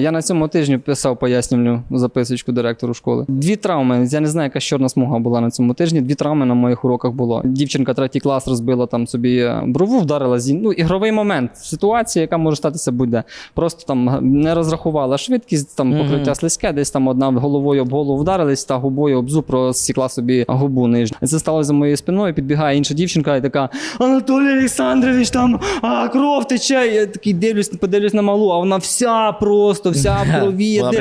Я на цьому тижні писав пояснювальну записочку директору школи. Дві травми. Я не знаю, яка чорна смуга була на цьому тижні. Дві травми на моїх уроках було. Дівчинка третій клас розбила там собі брову, вдарила зі. Ну, ігровий момент. Ситуація, яка може статися будь-де. Просто там не розрахувала швидкість, там покриття слизьке, десь там одна головою об голову вдарилась, та губою об зуб розсікла собі губу нижню. Це сталося за моєю спиною. Підбігає інша дівчинка і така: Анатолій Олександрович, там а, кров тече. Я такий дивлюсь, подивлюсь на малу, а вона вся просто, вся в крові. Я де-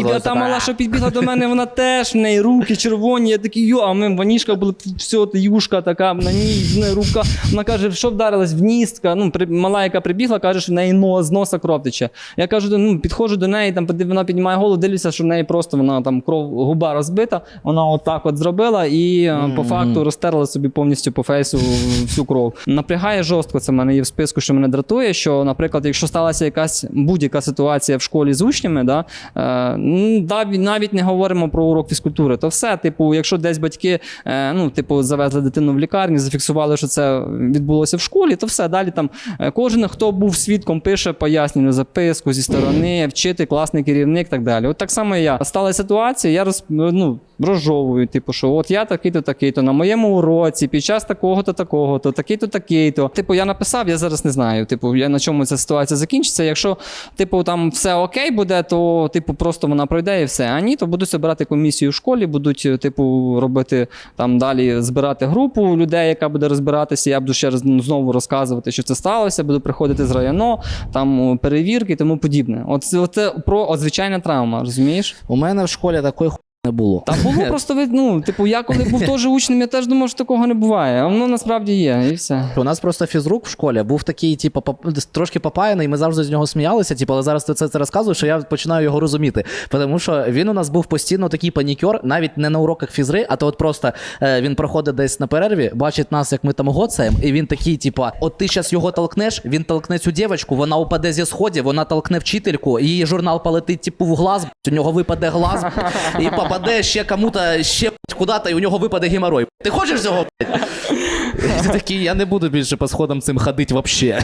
і та мала, що підбігла до мене, вона теж в неї руки червоні. Я такий, йо, а ми ванішка була все, юшка така, на ній в неї рука. Вона каже, що вдарилась в ніс. Ка- Ну, при- мала, яка прибігла, каже, що в неї нос, з носа кров тече. Я кажу, ну, підходжу до неї, там, вона піднімає голову, дивлюся, що в неї просто вона там кров, губа розбита. Вона отак от зробила і е, по факту розтерла собі повністю по фейсу всю кров. Напрягає жорстко. Це в мене є в списку, що мене дратує. Що, наприклад, якщо сталася якась будь-яка ситуація в школі з учнями, да, е, ну, навіть не говоримо про урок фізкультури, то все, типу, якщо десь батьки е, ну, типу, завезли дитину в лікарню, зафіксували, що це відбулося в школі, то все далі там е, кожен, хто був свідком, пише пояснює записку зі сторони, вчити класний керівник, так далі. От так само і я. Стала ситуація, я роз, ну, розжовую, типу, що от я такий-то, такий-то, на моєму уроці, під час такого-то, такого-то, такий-то, такий-то. Типу, я написав, я зараз не знаю. Типу, я на чому ця ситуація закінчиться. Якщо, типу, там все окей буде, то типу просто вона пройде і все. А ні, то будуть збирати комісію в школі, будуть, типу, робити там далі збирати групу людей, яка буде розбиратися. Я буду ще раз ну, знову розказувати, що це сталося, буду приходити з районо, там перевірки і тому подібне. От це, про звичайна травма, розумієш? У мене в школі такої не було. Та було просто ви- ну, типу, я коли був теж учнем, я теж думав, що такого не буває. А воно насправді є, і все. У нас просто фізрук в школі був такий, типу, поп- трошки попаяний, ми завжди з нього сміялися. Типу, але зараз ти це, це розказуєш, що я починаю його розуміти. Тому що він у нас був постійно такий панікер, навіть не на уроках фізри, а то от просто е, він проходить десь на перерві, бачить нас, як ми там гоцаємо, і він такий, типу, от ти зараз його толкнеш, він толкне цю дівчинку, вона упаде зі сходів, вона толкне вчительку, її журнал полетить, типу, в глаз, у нього випаде глаз, і попаде ще кому-то ще куди-то, і у нього випаде геморой. Ти хочеш цього? блядь? І Ти такий, я не буду більше по сходам цим ходити взагалі.